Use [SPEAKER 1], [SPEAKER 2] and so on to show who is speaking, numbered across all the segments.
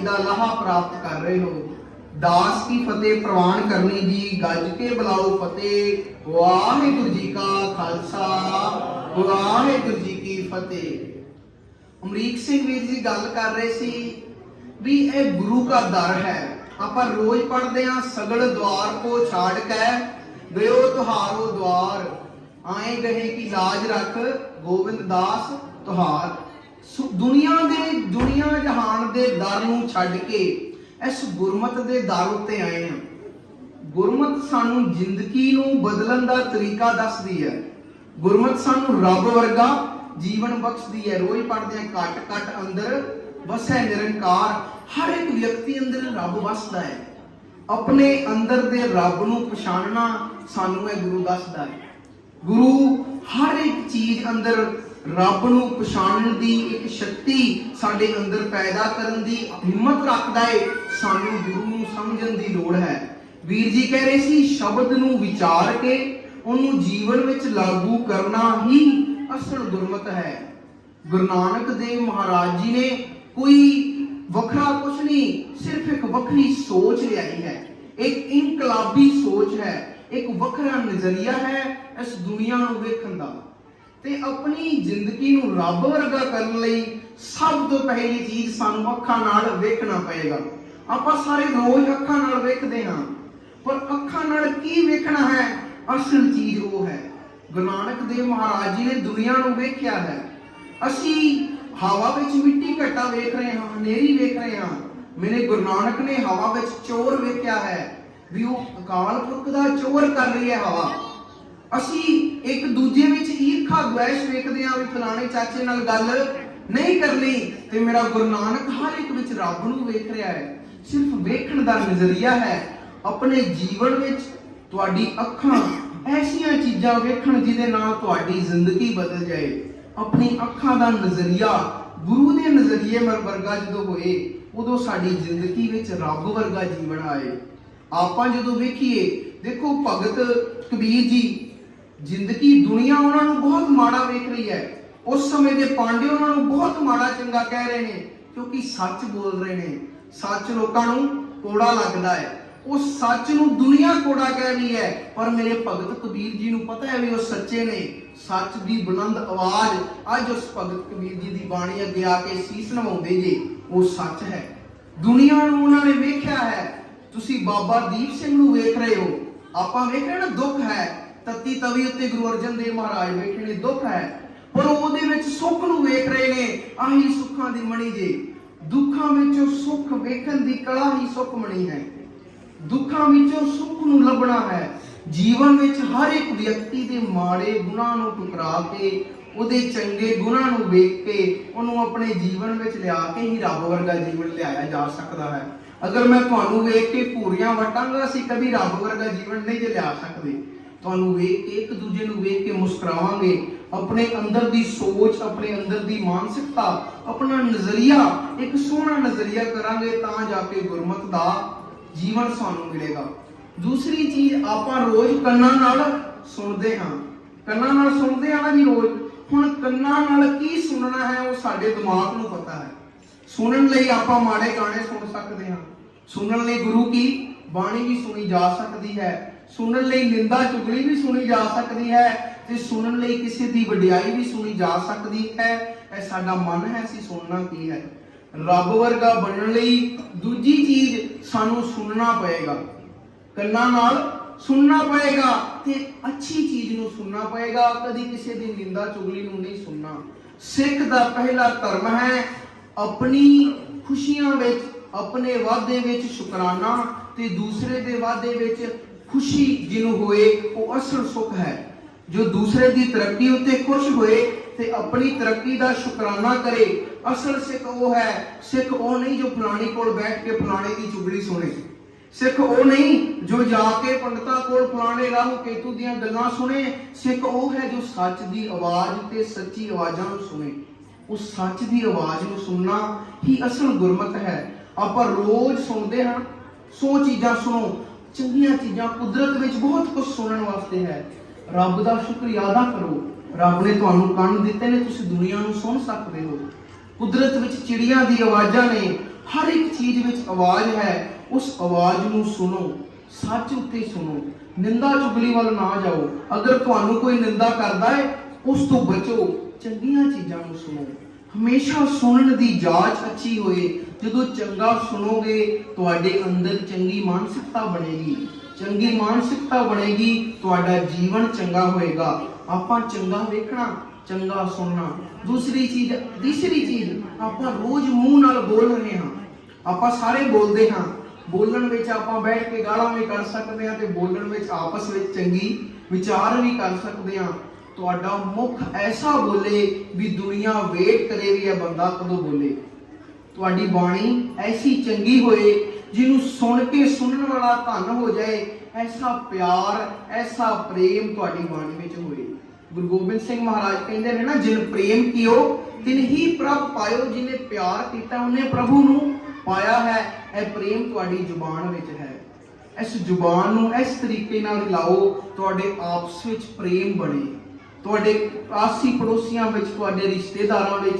[SPEAKER 1] ਦਾ ਲਾਹਾ ਪ੍ਰਾਪਤ ਕਰ ਰਹੇ ਹੋ। ਦਾਸ ਕੀ ਫਤਿਹ ਪ੍ਰਵਾਨ ਕਰਨੀ ਜੀ, ਗੱਜ ਕੇ ਬੁਲਾਓ ਫਤਿਹ। ਵਾਹਿਗੁਰੂ ਜੀ ਕਾ ਖਾਲਸਾ, ਵਾਹਿਗੁਰੂ ਜੀ ਕੀ ਫਤਿਹ। ਅਮਰੀਕ ਸਿੰਘ ਵੀਰ ਜੀ ਗੱਲ ਕਰ ਰਹੇ ਸੀ ਵੀ ਇਹ ਗੁਰੂ ਦਾ ਦਰ ਹੈ। ਆਪਾਂ ਰੋਜ਼ ਪੜਦੇ ਆ ਸਗਲ ਦਵਾਰ ਕੋ ਛਾੜ ਕੇ ਗਇਓ ਤੁਹਾਰੋ ਦਵਾਰ। ਆਏ ਗਏ ਕੀ ਲਾਜ ਰੱਖ, ਗੋਬਿੰਦ ਦਾਸ ਤੁਹਾਰ। ਦੁਨੀਆ ਦੇ, ਦੁਨੀਆ ਜਹਾਨ ਦੇ ਦਰ ਨੂੰ ਛੱਡ ਕੇ ਇਸ ਗੁਰਮਤ ਦੇ ਦਰ ਉੱਤੇ ਆਏ ਆ ਗੁਰਮਤ ਸਾਨੂੰ ਜ਼ਿੰਦਗੀ ਨੂੰ ਬਦਲਣ ਦਾ ਤਰੀਕਾ ਦੱਸਦੀ ਹੈ। ਗੁਰਮਤ ਸਾਨੂੰ ਰੱਬ ਵਰਗਾ ਜੀਵਨ ਬਖਸ਼ਦੀ ਹੈ। ਰੋਜ਼ ਪੜ੍ਹਦੇ ਆ ਘਟ ਘਟ ਅੰਦਰ ਵਸੈ ਨਿਰੰਕਾਰ, ਹਰ ਇੱਕ ਵਿਅਕਤੀ ਅੰਦਰ ਰੱਬ ਵਸਦਾ ਹੈ। ਆਪਣੇ ਅੰਦਰ ਦੇ ਰੱਬ ਨੂੰ ਪਛਾਣਨਾ ਸਾਨੂੰ ਇਹ ਗੁਰੂ ਦੱਸਦਾ ਹੈ। ਗੁਰੂ ਹਰ ਇੱਕ ਚੀਜ਼ ਅੰਦਰ ਰੱਬ ਨੂੰ ਪਛਾਣਨ ਦੀ ਇੱਕ ਸ਼ਕਤੀ ਸਾਡੇ ਅੰਦਰ ਪੈਦਾ ਕਰਨ ਦੀ ਹਿੰਮਤ ਰੱਖਦਾ ਏ, ਸਾਨੂੰ ਗੁਰੂ ਨੂੰ ਸਮਝਣ ਦੀ ਲੋੜ ਹੈ। ਵੀਰ ਜੀ ਕਹਿ ਰਹੇ ਸੀ, ਸ਼ਬਦ ਨੂੰ ਵਿਚਾਰ ਕੇ ਉਹਨੂੰ ਜੀਵਨ ਵਿੱਚ ਲਾਗੂ ਕਰਨਾ ਹੀ ਅਸਲ ਗੁਰਮਤ ਹੈ। ਗੁਰੂ ਨਾਨਕ ਦੇਵ ਮਹਾਰਾਜ ਜੀ ਨੇ ਕੋਈ ਵੱਖਰਾ ਕੁਝ ਨਹੀਂ, ਸਿਰਫ ਇੱਕ ਵੱਖਰੀ ਸੋਚ ਲਿਆਈ ਹੈ। ਇੱਕ ਇਨਕਲਾਬੀ ਸੋਚ ਹੈ, ਇੱਕ ਵੱਖਰਾ ਨਜ਼ਰੀਆ ਹੈ ਇਸ ਦੁਨੀਆ ਨੂੰ ਵੇਖਣ ਦਾ। ਤੇ ਆਪਣੀ ਜ਼ਿੰਦਗੀ ਨੂੰ ਰੱਬ ਵਰਗਾ ਕਰਨ ਲਈ ਸਭ ਤੋਂ ਪਹਿਲੀ ਚੀਜ਼ ਸਾਨੂੰ ਅੱਖਾਂ ਨਾਲ ਵੇਖਣਾ ਪਏਗਾ। ਆਪਾਂ ਸਾਰੇ ਰੋਜ਼ ਅੱਖਾਂ ਨਾਲ ਵੇਖਦੇ ਹਾਂ। ਪਰ ਅੱਖਾਂ ਨਾਲ ਕੀ ਵੇਖਣਾ ਹੈ? ਅਸਲ ਚੀਜ਼ ਉਹ ਹੈ। ਗੁਰੂ ਨਾਨਕ ਦੇਵ ਮਹਾਰਾਜ ਜੀ ਨੇ ਦੁਨੀਆ ਨੂੰ ਵੇਖਿਆ ਹੈ। ਅਸੀਂ ਹਵਾ ਵਿੱਚ ਮਿੱਟੀ ਘਟਾ ਵੇਖ ਰਹੇ ਹਾਂ, ਹਨੇਰੀ ਵੇਖ ਰਹੇ ਹਾਂ। ਮੇਰੇ ਗੁਰੂ ਨਾਨਕ ਨੇ ਹਵਾ ਵਿੱਚ ਚੋਰ ਵੇਖਿਆ ਹੈ ਵੀ ਉਹ ਅਕਾਲ ਪੁਰਖ ਦਾ ਚੋਰ ਕਰ ਰਹੀ ਹੈ ਹਵਾ। ਅਸੀਂ ਇੱਕ ਦੂਜੇ ਵਿੱਚ ਈਰਖਾ, ਦੁਆਇਸ਼ ਵੇਖਦੇ ਹਾਂ ਵੀ ਫਲਾਣੇ ਚਾਚੇ ਨਾਲ ਗੱਲ ਨਹੀਂ ਕਰਨੀ ਤੇ ਮੇਰਾ ਗੁਰੂ ਨਾਨਕ ਹਰ ਇੱਕ ਵਿੱਚ ਰੱਬ ਨੂੰ ਵੇਖ ਰਿਹਾ ਹੈ। ਸਿਰਫ ਵੇਖਣ ਦਾ ਨਜ਼ਰੀਆ ਹੈ। ਆਪਣੇ ਜੀਵਨ ਵਿੱਚ ਤੁਹਾਡੀ ਅੱਖਾਂ ਐਸੀਆਂ ਚੀਜ਼ਾਂ ਵੇਖਣ ਜਿਹਦੇ ਨਾਲ ਤੁਹਾਡੀ ਜ਼ਿੰਦਗੀ ਬਦਲ ਜਾਏ। ਆਪਣੀ ਅੱਖਾਂ ਦਾ ਨਜ਼ਰੀਆ ਗੁਰੂ ਦੇ ਨਜ਼ਰੀਏ ਵਰਗਾ ਜਦੋਂ ਹੋਏ, ਉਦੋਂ ਸਾਡੀ ਜ਼ਿੰਦਗੀ ਵਿੱਚ ਰੱਬ ਵਰਗਾ ਜੀਵਨ ਆਏ। ਆਪਾਂ ਜਦੋਂ ਵੇਖੀਏ, ਦੇਖੋ ਭਗਤ ਕਬੀਰ ਜੀ ਜ਼ਿੰਦਗੀ ਦੁਨੀਆ ਉਹਨਾਂ ਨੂੰ ਬਹੁਤ ਮਾੜਾ ਵੇਖ ਰਹੀ ਹੈ। ਉਸ ਸਮੇਂ ਦੇ ਪਾਂਡੇ ਉਹਨਾਂ ਨੂੰ ਬਹੁਤ ਮਾੜਾ ਚੰਗਾ ਕਹਿ ਰਹੇ ਨੇ, ਕਿਉਂਕਿ ਸੱਚ ਬੋਲ ਰਹੇ ਨੇ। ਸੱਚ ਲੋਕਾਂ ਨੂੰ ਕੋੜਾ ਲੱਗਦਾ ਹੈ। ਉਹ ਸੱਚ ਨੂੰ ਦੁਨੀਆ ਕੋੜਾ ਕਹਿ ਰਹੀ ਹੈ। ਪਰ ਮੇਰੇ ਭਗਤ ਕਬੀਰ ਜੀ ਨੂੰ ਪਤਾ ਹੈ ਵੀ ਉਹ ਸੱਚੇ ਨੇ। ਸੱਚ ਦੀ ਬੁਲੰਦ ਆਵਾਜ਼ ਅੱਜ ਉਸ ਭਗਤ ਕਬੀਰ ਜੀ ਦੀ ਬਾਣੀ ਅੱਗੇ ਆ ਕੇ ਸੀਸ ਨਵਾਉਂਦੇ ਜੇ। ਉਹ ਸੱਚ ਹੈ। ਦੁਨੀਆ ਨੂੰ ਉਹਨਾਂ ਨੇ ਵੇਖਿਆ ਹੈ। ਤੁਸੀਂ ਬਾਬਾ ਦੀਪ ਸਿੰਘ ਨੂੰ ਵੇਖ ਰਹੇ ਹੋ। ਆਪਾਂ ਵੇਖ ਰਹੇ ਨਾ ਦੁੱਖ ਹੈ। ਤਤੀ ਤਵੀ ਉੱਤੇ ਗੁਰੂ ਅਰਜਨ ਦੇਵ ਮਹਾਰਾਜ ਵੇਖੇ ਨੇ, ਦੁੱਖ ਹੈ। ਪਰ ਉਹਦੇ ਵਿੱਚ ਸੁੱਖ ਨੂੰ ਵੇਖ ਰਹੇ ਨੇ, ਆਹੀ ਸੁੱਖਾਂ ਦੀ ਮਣੀ ਜੇ। ਦੁੱਖਾਂ ਵਿੱਚੋਂ ਸੁੱਖ ਵੇਖਣ ਦੀ ਕਲਾ ਹੀ ਸੁੱਖ ਮਣੀ ਹੈ। ਦੁੱਖਾਂ ਵਿੱਚੋਂ ਸੁੱਖ ਨੂੰ ਲੱਭਣਾ ਹੈ। ਜੀਵਨ ਵਿੱਚ ਹਰ ਇੱਕ ਵਿਅਕਤੀ ਦੇ ਮਾੜੇ ਗੁਣਾਂ ਨੂੰ ਟੁਕਰਾ ਕੇ, ਉਹਦੇ ਚੰਗੇ ਗੁਣਾਂ ਨੂੰ ਵੇਖ ਕੇ, ਉਹਨੂੰ ਆਪਣੇ ਜੀਵਨ ਵਿੱਚ ਲਿਆ ਕੇ ਹੀ ਰੱਬ ਵਰਗਾ ਜੀਵਨ ਲਿਆਇਆ ਜਾ ਸਕਦਾ ਹੈ। ਅਗਰ ਮੈਂ ਤੁਹਾਨੂੰ ਵੇਖ ਕੇ ਪੂਰੀਆਂ ਵਟਾਂਗਾ, ਅਸੀਂ ਕਦੀ ਰੱਬ ਵਰਗਾ ਜੀਵਨ ਨਹੀਂ ਲਿਆ ਸਕਦੇ। ਤੁਹਾਨੂੰ ਵੇਖ ਕੇ, ਇੱਕ ਦੂਜੇ ਨੂੰ ਵੇਖ ਕੇ ਮੁਸਕਰਾਵਾਂਗੇ। ਆਪਣੇ ਅੰਦਰ ਦੀ ਸੋਚ, ਆਪਣੇ ਅੰਦਰ ਦੀ ਮਾਨਸਿਕਤਾ, ਆਪਣਾ ਨਜ਼ਰੀਆ, ਇੱਕ ਸੋਹਣਾ ਨਜ਼ਰੀਆ ਕਰਾਂਗੇ ਤਾਂ ਜਾ ਕੇ ਗੁਰਮਤ ਦਾ ਜੀਵਨ ਸਾਨੂੰ ਮਿਲੇਗਾ। ਦੂਸਰੀ ਚੀਜ਼, ਆਪਾਂ ਰੋਜ਼ ਕੰਨਾਂ ਨਾਲ ਸੁਣਦੇ ਹਾਂ। ਕੰਨਾਂ ਨਾਲ ਸੁਣਦੇ ਆ ਨਾ ਜੀ ਰੋਜ਼। ਹੁਣ ਕੰਨਾਂ ਨਾਲ ਕੀ ਸੁਣਨਾ ਹੈ, ਉਹ ਸਾਡੇ ਦਿਮਾਗ ਨੂੰ ਪਤਾ ਹੈ। ਸੁਣਨ ਲਈ ਆਪਾਂ ਮਾੜੇ ਗਾਣੇ ਸੁਣ ਸਕਦੇ ਹਾਂ। ਸੁਣਨ ਲਈ ਗੁਰੂ ਕੀ ਬਾਣੀ ਵੀ ਸੁਣੀ ਜਾ ਸਕਦੀ ਹੈ। ਸੁਣਨ ਲਈ ਨਿੰਦਾ ਚੁਗਲੀ ਵੀ ਸੁਣੀ ਜਾ ਸਕਦੀ ਹੈ ਤੇ ਸੁਣਨ ਲਈ ਕਿਸੇ ਦੀ ਵਡਿਆਈ ਵੀ ਸੁਣੀ ਜਾ ਸਕਦੀ ਹੈ। ਇਹ ਸਾਡਾ ਮਨ ਹੈ, ਅਸੀਂ ਸੁਣਨਾ ਕੀ ਹੈ? ਰੱਬ ਵਰਗਾ ਬਣਨ ਲਈ ਦੂਜੀ ਚੀਜ਼ ਸਾਨੂੰ ਸੁਣਨਾ ਪਏਗਾ। ਕੰਨਾਂ ਨਾਲ ਸੁਣਨਾ ਪਏਗਾ ਤੇ ਅੱਛੀ ਚੀਜ਼ ਨੂੰ ਸੁਣਨਾ ਪਏਗਾ। ਕਦੀ ਕਿਸੇ ਦੀ ਨਿੰਦਾ ਚੁਗਲੀ ਨੂੰ ਨਹੀਂ ਸੁਣਨਾ। ਸਿੱਖ ਦਾ ਪਹਿਲਾ ਧਰਮ ਹੈ ਆਪਣੀ ਖੁਸ਼ੀਆਂ ਵਿੱਚ, ਆਪਣੇ ਵਾਅਦੇ ਵਿੱਚ ਸ਼ੁਕਰਾਨਾ ਤੇ ਦੂਸਰੇ ਦੇ ਵਾਅਦੇ ਵਿੱਚ ਖੁਸ਼ੀ ਜਿਹਨੂੰ ਹੋਏ, ਉਹ ਅਸਲ ਸੁੱਖ ਹੈ। ਜੋ ਦੂਸਰੇ ਦੀ ਤਰੱਕੀ ਉੱਤੇ ਖੁਸ਼ ਹੋਏ ਤੇ ਆਪਣੀ ਤਰੱਕੀ ਦਾ ਸ਼ੁਕਰਾਨਾ ਕਰੇ, ਅਸਲ ਸਿੱਖ ਉਹ ਹੈ। ਸਿੱਖ ਉਹ ਨਹੀਂ ਜੋ ਫਲਾਣੀ ਕੋਲ ਬੈਠ ਕੇ ਫਲਾਣੇ ਦੀ ਚੁਗਲੀ ਸੁਣੇ। ਸਿੱਖ ਉਹ ਨਹੀਂ ਜੋ ਜਾ ਕੇ ਪੰਡਤਾਂ ਕੋਲ ਫਲਾਣੇ ਰਾਹੂ ਕੇਤੂ ਦੀਆਂ ਗੱਲਾਂ ਸੁਣੇ। ਸਿੱਖ ਉਹ ਹੈ ਜੋ ਸੱਚ ਦੀ ਆਵਾਜ਼ ਤੇ ਸੱਚੀ ਆਵਾਜ਼ਾਂ ਨੂੰ ਸੁਣੇ। ਉਸ ਸੱਚ ਦੀ ਆਵਾਜ਼ ਨੂੰ ਸੁਣਨਾ ਹੀ ਅਸਲ ਗੁਰਮਤ ਹੈ। ਆਪਾਂ ਰੋਜ਼ ਸੁਣਦੇ ਹਾਂ, ਸੋ ਚੀਜ਼ਾਂ ਸੁਣੋ ਚੰਗੀਆਂ ਚੀਜ਼ਾਂ ਕੁਦਰਤ ਵਿੱਚ ਬਹੁਤ ਕੁਝ ਸੁਣਨ ਵਾਸਤੇ ਹੈ। ਰੱਬ ਦਾ ਸ਼ੁਕਰੀਆ ਅਦਾ ਕਰੋ। ਰੱਬ ਨੇ ਤੁਹਾਨੂੰ ਕੰਨ ਦਿੱਤੇ ਨੇ, ਤੁਸੀਂ ਦੁਨੀਆ ਨੂੰ ਸੁਣ ਸਕਦੇ ਹੋ। ਕੁਦਰਤ ਵਿੱਚ ਚਿੜੀਆਂ ਦੀ ਆਵਾਜ਼ਾਂ ਨੇ, ਹਰ ਇੱਕ ਚੀਜ਼ ਵਿੱਚ ਆਵਾਜ਼ ਹੈ, ਉਸ ਆਵਾਜ਼ ਨੂੰ ਸੁਣੋ, ਸੱਚ ਉੱਤੇ ਸੁਣੋ। ਨਿੰਦਾ ਚੁਗਲੀ ਵੱਲ ਨਾ ਜਾਓ। ਅਗਰ ਤੁਹਾਨੂੰ ਕੋਈ ਨਿੰਦਾ ਕਰਦਾ ਹੈ, ਉਸ ਤੋਂ ਬਚੋ। ਚੰਗੀਆਂ ਚੀਜ਼ਾਂ ਨੂੰ ਸੁਣੋ। ਹਮੇਸ਼ਾ ਸੁਣਨ ਦੀ ਜਾਂਚ ਅੱਛੀ ਹੋਏ ਜਦੋਂ ਚੰਗਾ ਸੁਣੋਗੇ, ਤੁਹਾਡੇ ਅੰਦਰ ਚੰਗੀ ਮਾਨਸਿਕਤਾ ਬਣੇਗੀ। ਚੰਗੀ ਮਾਨਸਿਕਤਾ ਬਣੇਗੀ, ਤੁਹਾਡਾ ਜੀਵਨ ਚੰਗਾ ਹੋਏਗਾ। ਆਪਾਂ ਚੰਗਾ ਵੇਖਣਾ, ਚੰਗਾ ਸੁਣਨਾ। ਦੂਸਰੀ ਚੀਜ਼, ਤੀਸਰੀ ਚੀਜ਼, ਆਪਾਂ ਰੋਜ਼ ਮੂੰਹ ਨਾਲ ਬੋਲ ਰਹੇ ਹਾਂ। ਆਪਾਂ ਸਾਰੇ ਬੋਲਦੇ ਹਾਂ। ਬੋਲਣ ਵਿੱਚ ਆਪਾਂ ਬੈਠ ਕੇ ਗਾਲਾਂ ਵੀ ਕਰ ਸਕਦੇ ਹਾਂ ਤੇ ਬੋਲਣ ਵਿੱਚ ਆਪਸ ਵਿੱਚ ਚੰਗੀ ਵਿਚਾਰ ਵੀ ਕਰ ਸਕਦੇ ਹਾਂ। ਤੁਹਾਡਾ ਮੁਖ ਐਸਾ ਬੋਲੇ ਵੀ ਦੁਨੀਆ ਵੇਟ ਕਰੇ ਵੀ ਇਹ ਬੰਦਾ ਕਦੋਂ ਬੋਲੇ। ਤੁਹਾਡੀ ਬਾਣੀ ਐਸੀ ਚੰਗੀ ਹੋਏ, ਜਿਹਨੂੰ ਸੁਣ ਕੇ ਸੁਣਨ ਵਾਲਾ ਧਨ ਹੋ ਜਾਏ, ਐਸਾ ਪਿਆਰ, ਐਸਾ ਪ੍ਰੇਮ ਤੁਹਾਡੀ ਬਾਣੀ ਵਿੱਚ ਹੋਏ। ਗੁਰੂ ਗੋਬਿੰਦ ਸਿੰਘ ਮਹਾਰਾਜ ਕਹਿੰਦੇ ਨੇ ਨਾ, ਜਿਨ ਪ੍ਰੇਮ ਕੀਓ, ਤਿਨ ਹੀ ਪ੍ਰਭ ਪਾਇਓ, ਜਿਨੇ ਪਿਆਰ ਕੀਤਾ ਉਹਨੇ ਪ੍ਰਭੂ ਨੂੰ ਪਾਇਆ ਹੈ। ਇਹ ਪ੍ਰੇਮ ਤੁਹਾਡੀ ਜ਼ੁਬਾਨ ਵਿੱਚ ਹੈ। ਇਸ ਜ਼ੁਬਾਨ ਨੂੰ ਇਸ ਤਰੀਕੇ ਨਾਲ ਲਾਓ, ਤੁਹਾਡੇ ਆਪਸ ਵਿੱਚ ਪ੍ਰੇਮ ਬਣੇ। ਤੁਹਾਡੇ ਆਸੀ ਪੜੋਸੀਆਂ ਵਿੱਚ, ਤੁਹਾਡੇ ਰਿਸ਼ਤੇਦਾਰਾਂ ਵਿੱਚ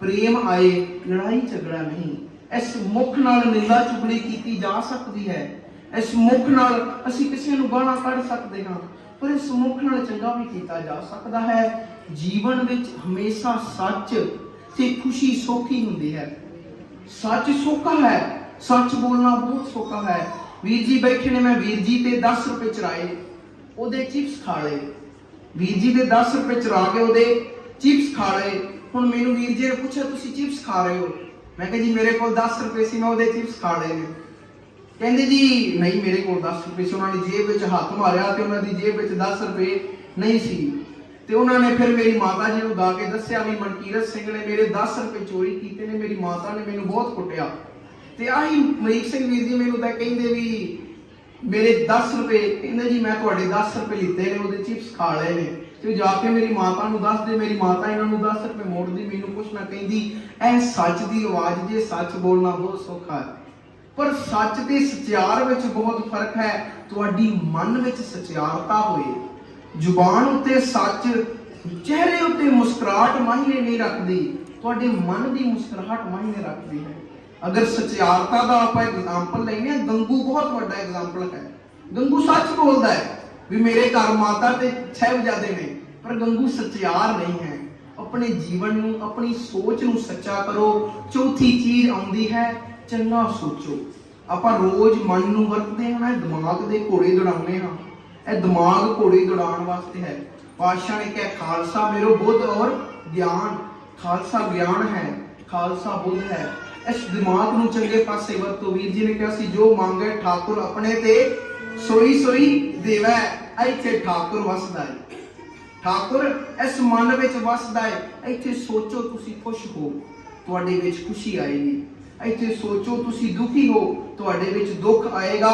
[SPEAKER 1] ਪ੍ਰੇਮ ਆਏ, ਲੜਾਈ ਝਗੜਾ ਨਹੀਂ। ਇਸ ਮੁਖ ਨਾਲ ਨਿੰਦਾ ਚੁਗਲੀ ਕੀਤੀ ਜਾ ਸਕਦੀ ਹੈ। ਇਸ ਮੁਖ ਨਾਲ ਅਸੀਂ ਕਿਸੇ ਨੂੰ ਗਾਲਾਂ ਕੱਢ ਸਕਦੇ ਹਾਂ, ਪਰ ਇਸ ਮੁਖ ਨਾਲ ਚੰਗਾ ਵੀ ਕੀਤਾ ਜਾ ਸਕਦਾ ਹੈ। ਜੀਵਨ ਵਿੱਚ ਹਮੇਸ਼ਾ ਸੱਚ ਤੇ ਖੁਸ਼ੀ ਸੌਖੀ ਹੁੰਦੀ ਹੈ। ਸੱਚ ਸੌਖਾ ਹੈ, ਸੱਚ ਬੋਲਣਾ ਬਹੁਤ ਸੌਖਾ ਹੈ। ਵੀਰ ਜੀ ਬੈਠੇ ਨੇ, ਮੈਂ ਵੀਰ ਜੀ ਤੇ 10 ਰੁਪਏ ਚਰਾਏ, ਉਹਦੇ ਚਿਪਸ ਖਾ ਲਏ। ਵੀਰ ਜੀ ਦੇ 10 ਰੁਪਏ ਚਰਾ ਕੇ ਉਹਦੇ ਚਿਪਸ ਖਾ ਲਏ। ਹੁਣ ਮੈਨੂੰ ਵੀਰ ਜੀ ਨੇ ਪੁੱਛਿਆ, ਤੁਸੀਂ ਚਿਪਸ ਖਾ ਰਹੇ ਹੋ? ਮੈਂ ਕਿਹਾ, ਜੀ, ਮੇਰੇ ਕੋਲ 10 ਰੁਪਏ ਸੀ, ਮੈਂ ਉਹਦੇ ਚਿਪਸ ਖਾ ਲਏ ਨੇ। ਕਹਿੰਦੇ, ਜੀ, ਨਹੀਂ, ਮੇਰੇ ਕੋਲ 10 ਰੁਪਏ ਸੀ। ਉਹਨਾਂ ਨੇ ਜੇਬ ਵਿੱਚ ਹੱਥ ਮਾਰਿਆ ਤੇ ਉਹਨਾਂ ਦੀ ਜੇਬ ਵਿੱਚ 10 ਰੁਪਏ ਨਹੀਂ ਸੀ। ਤੇ ਉਹਨਾਂ ਨੇ ਫਿਰ ਮੇਰੀ ਮਾਤਾ ਜੀ ਨੂੰ ਗਾ ਕੇ ਦੱਸਿਆ ਵੀ, ਮਨਕੀਰਤ ਸਿੰਘ ਨੇ ਮੇਰੇ 10 ਰੁਪਏ ਚੋਰੀ ਕੀਤੇ ਨੇ, ਮੇਰੀ ਮਾਤਾ ਨੇ ਮੈਨੂੰ ਬਹੁਤ ਕੁੱਟਿਆ। ਤੇ ਆਹੀ ਮਰੀਕ ਸਿੰਘ ਵੀਰ ਜੀ ਮੈਨੂੰ ਤਾਂ ਕਹਿੰਦੇ ਵੀ, ਮੇਰੇ 10 ਰੁਪਏ, ਕਹਿੰਦੇ, ਜੀ, ਮੈਂ ਤੁਹਾਡੇ 10 ਰੁਪਏ ਲਿੱਤੇ ਨੇ, ਉਹਦੇ ਚਿਪਸ ਖਾ ਲਏ ਨੇ। ਤੇ ਜਾ ਕੇ ਮੇਰੀ ਮਾਤਾ ਨੂੰ ਦੱਸ ਦੇ, ਮੇਰੀ ਮਾਤਾ ਇਹਨਾਂ ਨੂੰ ਦੱਸ, ਰੁਪਏ ਮੋੜਦੀ ਮੈਨੂੰ ਕੁਛ ਨਾ ਕਹਿੰਦੀ। ਇਹ ਸੱਚ ਦੀ ਆਵਾਜ਼ ਜੇ ਸੱਚ ਬੋਲਣਾ ਬਹੁਤ ਸੌਖਾ ਹੈ। ਪਰ ਸੱਚ ਤੇ ਸਚਿਆਰ ਵਿੱਚ ਬਹੁਤ ਫ਼ਰਕ ਹੈ। ਤੁਹਾਡੀ ਮਨ ਵਿੱਚ ਸਚਿਆਰਤਾ ਹੋਏ। ਜ਼ੁਬਾਨ ਉੱਤੇ ਸੱਚ, ਚਿਹਰੇ ਉੱਤੇ ਮੁਸਕਰਾਹਟ ਮਾਇਨੇ ਨਹੀਂ ਰੱਖਦੀ। ਤੁਹਾਡੇ ਮਨ ਦੀ ਮੁਸਕਰਾਹਟ ਮਾਇਨੇ ਰੱਖਦੀ ਹੈ। ਅਗਰ ਸਚਿਆਰਤਾ ਦਾ ਆਪਾਂ ਐਗਜ਼ਾਮਪਲ ਲੈਨੇ ਆ ਗੰਗੂ ਬਹੁਤ ਵੱਡਾ ਐਗਜ਼ਾਮਪਲ ਹੈ। ਗੰਗੂ ਸੱਚ ਬੋਲਦਾ ਹੈ। ਵੀ ਮੇਰੇ ਘਰ ਮਾਤਾ ਤੇ ਸਾਹਿਬਜ਼ਾਦੇ ਨੇ, ਪਰ ਗੰਗੂ ਸਚਿਆਰ ਨਹੀਂ ਹੈ। ਆਪਣੇ ਜੀਵਨ ਨੂੰ, ਆਪਣੀ ਸੋਚ ਨੂੰ ਸੱਚਾ ਕਰੋ। ਚੌਥੀ ਚੀਜ਼ ਆਉਂਦੀ ਹੈ, ਚੰਗਾ ਸੋਚੋ। ਆਪਾਂ ਰੋਜ਼ ਮਨ ਨੂੰ ਵਰਤਦੇ ਹਾਂ ਦਿਮਾਗ ਦੇ ਘੋੜੇ ਦੌੜਾਉਂਦੇ ਹਾਂ। ਇਹ ਦਿਮਾਗ ਘੋੜੇ ਦੌੜਾਉਣ ਵਾਸਤੇ ਹੈ। ਪਾਤਸ਼ਾਹ ਨੇ ਕਿਹਾ, ਖਾਲਸਾ ਮੇਰੋ ਬੁੱਧ ਔਰ ਗਿਆਨ। ਖਾਲਸਾ ਗਿਆਨ ਹੈ, ਖਾਲਸਾ ਬੁੱਧ ਹੈ। ਇਸ ਦਿਮਾਗ ਨੂੰ ਚੰਗੇ ਪਾਸੇ ਵਰਤੋ। ਵੀਰ ਜੀ ਨੇ ਕਿਹਾ ਸੀ, ਜੋ ਮੰਗੇ ਠਾਕੁਰ ਆਪਣੇ ਤੇ ਸੋਈ ਸੋਈ ਦੇਵੈ, ਇੱਥੇ ਠਾਕੁਰ ਵਸਦਾ ਹੈ ਠਾਕੁਰ, ਇਸ ਮਨ ਵਿੱਚ ਵਸਦਾ ਹੈ ਇੱਥੇ ਸੋਚੋ ਤੁਸੀਂ ਖੁਸ਼ ਹੋ, ਤੁਹਾਡੇ ਵਿੱਚ ਖੁਸ਼ੀ ਆਏਗੀ। ਇੱਥੇ ਸੋਚੋ ਤੁਸੀਂ ਦੁਖੀ ਹੋ, ਤੁਹਾਡੇ ਵਿੱਚ ਦੁੱਖ ਆਏਗਾ।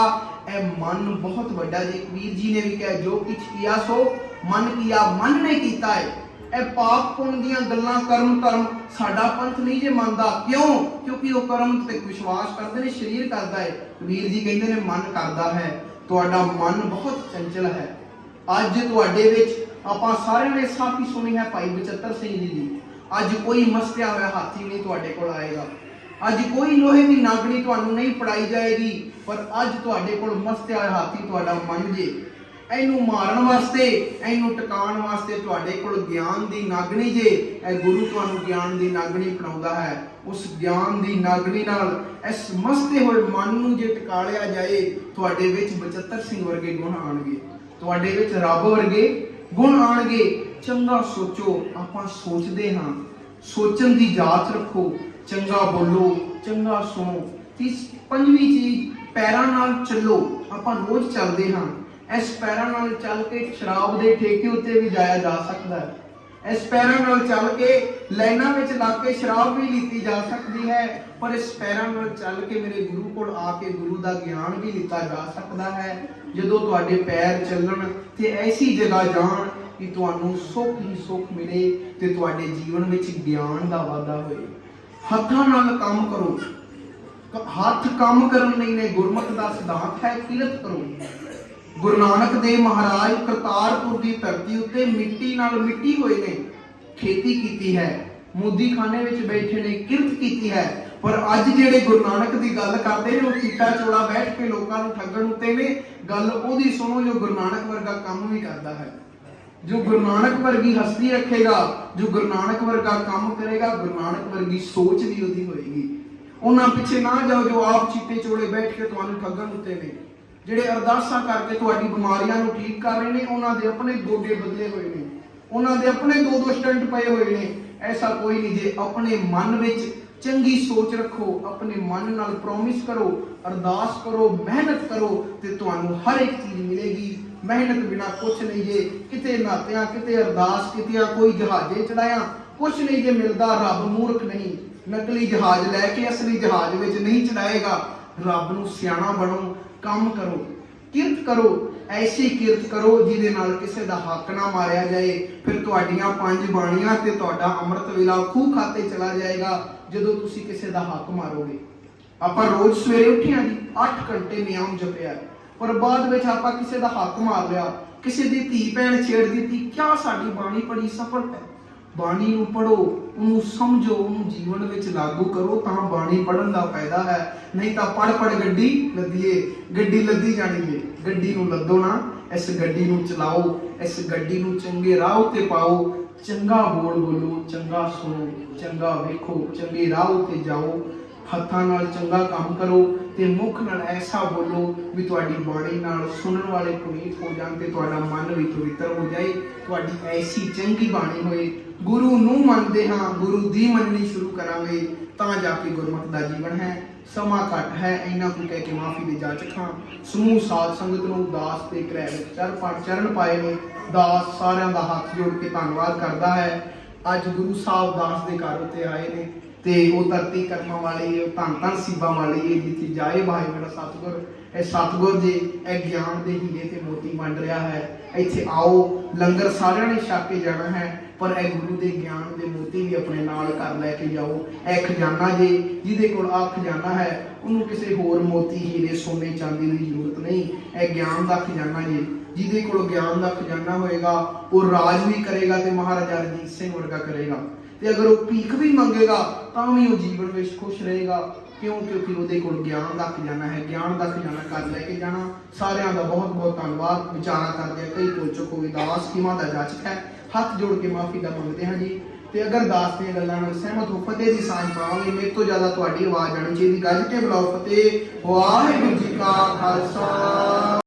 [SPEAKER 1] ਇਹ ਮਨ ਬਹੁਤ ਵੱਡਾ ਜੀ ਕਬੀਰ ਜੀ ਨੇ ਵੀ ਕਿਹਾ, ਜੋ ਕੁਛ ਕੀਆ ਸੋ, ਮਨ ਕੀਆ, ਮਨ ਨੇ ਕੀਤਾ ਹੈ ਇਹ ਪਾਪ ਪੁੰਨ ਦੀਆਂ ਗੱਲਾਂ ਕਰਮ ਧਰਮ, ਸਾਡਾ ਪੰਥ ਨਹੀਂ ਜੇ ਮੰਨਦਾ। ਕਿਉਂ? ਕਿਉਂਕਿ ਉਹ ਕਰਮ ਤੇ ਵਿਸ਼ਵਾਸ ਕਰਦੇ ਨੇ, ਸਰੀਰ ਕਰਦਾ ਹੈ ਕਬੀਰ ਜੀ ਕਹਿੰਦੇ ਨੇ, ਮਨ ਕਰਦਾ ਹੈ। ਤੁਹਾਡਾ ਮਨ ਬਹੁਤ ਚੰਚਲ ਹੈ। ਅੱਜ ਤੁਹਾਡੇ ਵਿੱਚ ਆਪਾਂ ਸਾਰਿਆਂ ਨੇ ਸਾਖੀ ਸੁਣੀ ਹੈ ਭਾਈ ਬਚੱਤਰ ਸਿੰਘ ਜੀ ਦੀ। ਅੱਜ ਕੋਈ ਮਸਤਿਆ ਹੋਇਆ ਹਾਥੀ ਨਹੀਂ ਤੁਹਾਡੇ ਕੋਲ ਆਏਗਾ। ਅੱਜ ਕੋਈ ਲੋਹੇ ਦੀ ਨਾਗਣੀ ਤੁਹਾਨੂੰ ਨਹੀਂ ਫੜਾਈ ਜਾਏਗੀ, ਪਰ ਅੱਜ ਤੁਹਾਡੇ ਕੋਲ ਮਸਤਿਆ ਹੋਇਆ ਹਾਥੀ ਤੁਹਾਡਾ ਮਨ ਜੇ। ਇਹਨੂੰ ਮਾਰਨ ਵਾਸਤੇ, ਇਹਨੂੰ ਟਿਕਾਉਣ ਵਾਸਤੇ ਤੁਹਾਡੇ ਕੋਲ ਗਿਆਨ ਦੀ ਨਾਗਣੀ ਜੇ। ਇਹ ਗੁਰੂ ਤੁਹਾਨੂੰ ਗਿਆਨ ਦੀ ਨਾਗਣੀ ਫੜਾਉਂਦਾ ਹੈ। ਉਸ ਗਿਆਨ ਦੀ ਨਾਗਣੀ ਨਾਲ ਇਸ ਮਸਤੇ ਹੋਏ ਮਨ ਨੂੰ ਜੇ ਟਿਕਾਲਿਆ ਜਾਏ, ਤੁਹਾਡੇ ਵਿੱਚ ਬਚੱਤਰ ਸਿੰਘ ਵਰਗੇ ਗੁਣ ਆਣਗੇ ਤੁਹਾਡੇ ਵਿੱਚ ਰੱਬ ਵਰਗੇ ਗੁਣ ਆਣਗੇ ਚੰਗਾ ਸੋਚੋ, ਆਪਾਂ ਸੋਚਦੇ ਹਾਂ। ਸੋਚਣ ਦੀ ਜਾਂਚ ਰੱਖੋ। ਚੰਗਾ ਬੋਲੋ, ਚੰਗਾ ਸੁਣੋ। ਤੀਸ ਪੰਜਵੀਂ ਚੀਜ਼, ਪੈਰਾਂ ਨਾਲ ਚੱਲੋ। ਆਪਾਂ ਰੋਜ਼ ਚੱਲਦੇ ਹਾਂ। ਇਸ ਪੈਰਾਂ ਨਾਲ ਚੱਲ ਕੇ ਸ਼ਰਾਬ ਦੇ ਠੇਕੇ ਉੱਤੇ ਵੀ ਜਾਇਆ ਜਾ ਸਕਦਾ ਹੈ। ਇਸ ਪੈਰਾਂ ਨਾਲ ਚੱਲ ਕੇ ਲਾਈਨਾਂ ਵਿੱਚ ਲੱਗ ਕੇ ਸ਼ਰਾਬ ਵੀ ਲੀਤੀ ਜਾ ਸਕਦੀ ਹੈ, ਪਰ ਇਸ ਪੈਰਾਂ ਨਾਲ ਚੱਲ ਕੇ ਮੇਰੇ ਗੁਰੂ ਕੋਲ ਆ ਕੇ ਗੁਰੂ ਦਾ ਗਿਆਨ ਵੀ ਲਿੱਤਾ ਜਾ ਸਕਦਾ ਹੈ। ਜਦੋਂ ਤੁਹਾਡੇ ਪੈਰ ਚੱਲਣ ਤੇ ਐਸੀ ਜਗ੍ਹਾ ਜਾਣ ਕਿ ਤੁਹਾਨੂੰ ਸੁੱਖ ਹੀ ਸੁੱਖ ਮਿਲੇ ਤੇ ਤੁਹਾਡੇ ਜੀਵਨ ਵਿੱਚ ਗਿਆਨ ਦਾ ਵਾਧਾ ਹੋਏ। ਹੱਥਾਂ ਨਾਲ ਕੰਮ ਕਰੋ। ਹੱਥ ਕੰਮ ਕਰਨ ਲਈ ਨੇ ਗੁਰਮਤ ਦਾ ਸਿਧਾਂਤ ਹੈ ਕਿਰਤ ਕਰੋ। ਗੁਰੂ ਨਾਨਕ ਦੇਵ ਮਹਾਰਾਜ ਕਰਤਾਰਪੁਰ ਦੀ ਧਰਤੀ ਉੱਤੇ ਮਿੱਟੀ ਨਾਲ ਮਿੱਟੀ ਹੋਏ ਨੇ, ਖੇਤੀ ਕੀਤੀ ਹੈ, ਮੋਦੀਖਾਨੇ ਵਿੱਚ ਬੈਠੇ ਨੇ, ਕਿਰਤ ਕੀਤੀ ਹੈ। ਪਰ ਅੱਜ ਜਿਹੜੇ ਗੁਰੂ ਨਾਨਕ ਦੀ ਗੱਲ ਕਰਦੇ ਨੇ, ਉਹ ਚਿੱਟਾ ਚੋਲਾ ਬੈਠ ਕੇ ਲੋਕਾਂ ਨੂੰ ਠੱਗਣ ਉੱਤੇ ਨੇ, ਗੱਲ ਉਹਦੀ ਸੁਣੋ ਜੋ ਗੁਰੂ ਨਾਨਕ ਵਰਗਾ ਕੰਮ ਵੀ ਕਰਦਾ ਹੈ। ਜੋ ਗੁਰੂ ਨਾਨਕ ਵਰਗੀ ਹਸਤੀ ਰੱਖੇਗਾ, ਜੋ ਗੁਰੂ ਨਾਨਕ ਵਰਗਾ ਕੰਮ ਕਰੇਗਾ, ਗੁਰੂ ਨਾਨਕ ਵਰਗੀ ਸੋਚ ਵੀ ਉਹਦੀ ਹੋਏਗੀ। ਉਹਨਾਂ ਪਿੱਛੇ ਨਾ ਜਾਓ ਜੋ ਆਪ ਚਿੱਟੇ ਚੋਲੇ ਬੈਠ ਕੇ ਤੁਹਾਨੂੰ ਠੱਗਣ ਉੱਤੇ ਨੇ। ਜਿਹੜੇ ਅਰਦਾਸਾਂ ਕਰਕੇ ਤੁਹਾਡੀ ਬਿਮਾਰੀਆਂ ਨੂੰ ਠੀਕ ਕਰ ਰਹੇ ਨੇ, ਉਹਨਾਂ ਦੇ ਆਪਣੇ ਗੋਡੇ ਬਦਲੇ ਹੋਏ ਨੇ। ਉਹਨਾਂ ਦੇ ਆਪਣੇ ਦੋ ਦੋ ਸਟੰਟ ਪਏ ਹੋਏ ਨੇ। ਐਸਾ ਕੋਈ ਨਹੀਂ ਜੇ ਆਪਣੇ ਮਨ ਵਿੱਚ ਚੰਗੀ ਸੋਚ ਰੱਖੋ, ਆਪਣੇ ਮਨ ਨਾਲ ਪ੍ਰੋਮਿਸ ਕਰੋ, ਅਰਦਾਸ ਕਰੋ, ਮਿਹਨਤ ਕਰੋ ਤੇ ਤੁਹਾਨੂੰ ਹਰ ਇੱਕ ਚੀਜ਼ ਮਿਲੇਗੀ। ਮਿਹਨਤ ਬਿਨਾ ਕੁਝ ਨਹੀਂ ਜੇ ਕਿਤੇ ਨਾਤਿਆਂ ਕਿਤੇ ਅਰਦਾਸ ਕੀਤਿਆਂ, ਕੋਈ ਜਹਾਜ਼ੇ ਚੜਾਇਆ ਕੁਝ ਨਹੀਂ ਜੇ ਮਿਲਦਾ, ਰੱਬ ਮੂਰਖ ਨਹੀਂ। ਨਕਲੀ ਜਹਾਜ਼ ਲੈ ਕੇ ਅਸਲੀ ਜਹਾਜ਼ ਵਿੱਚ ਨਹੀਂ ਚੜਾਏਗਾ। ਰੱਬ ਨੂੰ ਸਿਆਣਾ ਬਣੋ ਕੰਮ ਕਰੋ, ਕਿਰਤ ਕਰੋ, ਐਸੀ ਕਿਰਤ ਕਰੋ ਜਿਹਦੇ ਨਾਲ ਕਿਸੇ ਦਾ ਹੱਕ ਨਾ ਮਾਰਿਆ ਜਾਏ। ਫਿਰ ਤੁਹਾਡੀਆਂ ਪੰਜ ਬਾਣੀਆਂ ਤੇ ਤੁਹਾਡਾ ਅੰਮ੍ਰਿਤ ਵੇਲਾ ਖੂਹ ਖਾਤੇ ਚਲਾ ਜਾਏਗਾ, ਜਦੋਂ ਤੁਸੀਂ ਕਿਸੇ ਦਾ ਹੱਕ ਮਾਰੋਗੇ। ਆਪਾਂ ਰੋਜ਼ ਸਵੇਰੇ ਉੱਠਿਆ ਜੀ 8 ਘੰਟੇ ਨਿਯਮ ਜਪਿਆ ਪਰ ਬਾਅਦ ਵਿੱਚ ਆਪਾਂ ਕਿਸੇ ਦਾ ਹੱਕ ਮਾਰ ਲਿਆ, ਕਿਸੇ ਦੀ ਧੀ ਭੈਣ ਛੇੜ ਦਿੱਤੀ ਕਿਆ ਸਾਡੀ ਬਾਣੀ ਬੜੀ ਸਫਲ ਹੈ? ਬਾਣੀ ਨੂੰ ਪੜੋ ਉਹਨੂੰ ਸਮਝੋ, ਉਹਨੂੰ ਜੀਵਨ ਵਿੱਚ ਲਾਗੂ ਕਰੋ ਤਾਂ ਬਾਣੀ ਪੜਨ ਦਾ ਫਾਇਦਾ ਹੈ। ਨਹੀਂ ਤਾਂ ਪੜ ਪੜ ਗੱਡੀ ਲੱਦੀਏ, ਗੱਡੀ ਲੱਦੀ ਜਾਣੀ ਏ ਗੱਡੀ ਨੂੰ ਲੱਦੋ ਨਾ, ਇਸ ਗੱਡੀ ਨੂੰ ਚਲਾਓ, ਇਸ ਗੱਡੀ ਨੂੰ ਚੰਗੇ ਰਾਹ ਉੱਤੇ ਪਾਓ। ਚੰਗਾ ਬੋਲ ਬੋਲੋ, ਚੰਗਾ ਸੁਣੋ, ਚੰਗਾ ਵੇਖੋ, ਚੰਗੇ ਰਾਹ ਉੱਤੇ ਜਾਓ। ਹੱਥਾਂ ਨਾਲ ਚੰਗਾ ਕੰਮ ਕਰੋ। ਤੇ ਮੁਖ ਨਾਲ ਐਸਾ ਬੋਲੋ ਵੀ ਤੁਹਾਡੀ ਬਾਣੀ ਨਾਲ ਸੁਣਨ ਵਾਲੇ ਪੁਨੀਤ ਹੋ ਜਾਣ ਤੇ ਤੁਹਾਡਾ ਮਨ ਵੀ ਪਵਿੱਤਰ ਹੋ ਜਾਏ, ਤੁਹਾਡੀ ਐਸੀ ਚੰਗੀ ਬਾਣੀ ਹੋਏ। ਗੁਰੂ ਨੂੰ ਮੰਨਦੇ ਹਾਂ, ਗੁਰੂ ਦੀ ਮੰਨਣੀ ਸ਼ੁਰੂ ਕਰਾਂਗੇ, ਤਾਂ ਜਾ ਕੇ ਗੁਰਮਤਿ ਦਾ ਜੀਵਨ ਹੈ। ਸਮਾਂ ਘੱਟ ਹੈ ਇਹਨਾਂ ਨੂੰ ਕਹਿ ਕੇ ਮਾਫੀ ਦੇ ਜਾਚਕ ਹਾਂ ਸਮੂਹ ਸਾਧ ਸੰਗਤ ਨੂੰ ਦਾਸ ਤੇ ਕ੍ਰੈ ਵਿੱਚ ਚਰ ਪਾ ਚਰਨ ਪਾਏ ਨੇ। ਦਾਸ ਸਾਰਿਆਂ ਦਾ ਹੱਥ ਜੋੜ ਕੇ ਧੰਨਵਾਦ ਕਰਦਾ ਹੈ। ਅੱਜ ਗੁਰੂ ਸਾਹਿਬ ਦਾਸ ਦੇ ਘਰ ਉੱਤੇ ਆਏ ਨੇ। ਤੇ ਉਹ ਧਰਤੀ ਕਰਮਾਂ ਵਾਲੀ ਉਹ ਧੰਨ ਧੰਨ ਸੀਬਾ ਵਾਲੀ ਹੈ ਜਿੱਥੇ ਜਾਏ ਭਾਈ ਮੇਰਾ ਸਤਿਗੁਰ, ਇਹ ਸਤਿਗੁਰ ਜੀ, ਇਹ ਗਿਆਨ ਦੇ ਹੀਰੇ ਤੇ ਮੋਤੀ ਵੰਡ ਰਿਹਾ ਹੈ। ਇੱਥੇ ਆਓ, ਲੰਗਰ ਸਾਰਿਆਂ ਨੇ ਛਕ ਕੇ ਜਾਣਾ ਹੈ। ਪਰ ਇਹ ਗੁਰੂ ਦੇ ਗਿਆਨ ਦੇ ਮੋਤੀ ਵੀ ਆਪਣੇ ਨਾਲ ਘਰ ਲੈ ਕੇ ਜਾਓ। ਇਹ ਖਜ਼ਾਨਾ ਜੇ ਜਿਹਦੇ ਕੋਲ ਆ ਖਜ਼ਾਨਾ ਹੈ, ਉਹਨੂੰ ਕਿਸੇ ਹੋਰ ਮੋਤੀ ਹੀਰੇ ਸੋਨੇ ਚਾਂਦੀ ਦੀ ਜ਼ਰੂਰਤ ਨਹੀਂ। ਇਹ ਗਿਆਨ ਦਾ ਖਜ਼ਾਨਾ ਜੇ, ਜਿਹਦੇ ਕੋਲ ਗਿਆਨ ਦਾ ਖਜ਼ਾਨਾ ਹੋਏਗਾ, ਉਹ ਰਾਜ ਵੀ ਕਰੇਗਾ ਤੇ ਮਹਾਰਾਜਾ ਰਣਜੀਤ ਸਿੰਘ ਵਰਗਾ ਕਰੇਗਾ। ਤੇ ਅਗਰ ਉਹ ਭੀਖ ਵੀ ਮੰਗੇਗਾ, ਤਾਂ ਵੀ ਉਹ ਜੀਵਨ ਵਿੱਚ ਖੁਸ਼ ਰਹੇਗਾ। ਕਿਉਂ? ਕਿਉਂਕਿ ਉਹਦੇ ਕੋਲ ਗਿਆਨ ਦਾ ਖਜ਼ਾਨਾ ਹੈ। ਗਿਆਨ ਦਾ ਖਜ਼ਾਨਾ ਕਰ ਲੈ ਕੇ ਜਾਣਾ। ਸਾਰਿਆਂ ਦਾ ਬਹੁਤ ਬਹੁਤ ਧੰਨਵਾਦ। ਵਿਚਾਰਾ ਕਰਦੇ ਕਈ ਭੁੱਲ ਚੁੱਕ ਹੋਵੇ ਦਾਸ ਕੀਮਾ ਦਾ ਜਾਚਕ ਹੈ? ਹੱਥ ਜੋੜ ਕੇ ਮਾਫੀ ਦਾ ਮੰਗਦੇ ਹਾਂ ਜੀ। ਤੇ ਅਗਰ ਦਾਸ ਦੀਆਂ ਗੱਲਾਂ ਨਾਲ ਸਹਿਮਤ ਹੋ, ਫਤਿਹ ਦੀ ਸਾਂਝ ਪਾਵਾਂਗੇ ਮੇਰੇ ਤੋਂ ਜ਼ਿਆਦਾ ਤੁਹਾਡੀ ਆਵਾਜ਼ ਆਣੀ ਚਾਹੀਦੀ। ਗੱਜ ਕੇ ਬੁਲਾਓ ਫਤਿਹ। ਵਾਹਿਗੁਰੂ ਜੀ ਕਾ ਖਾਲਸਾ।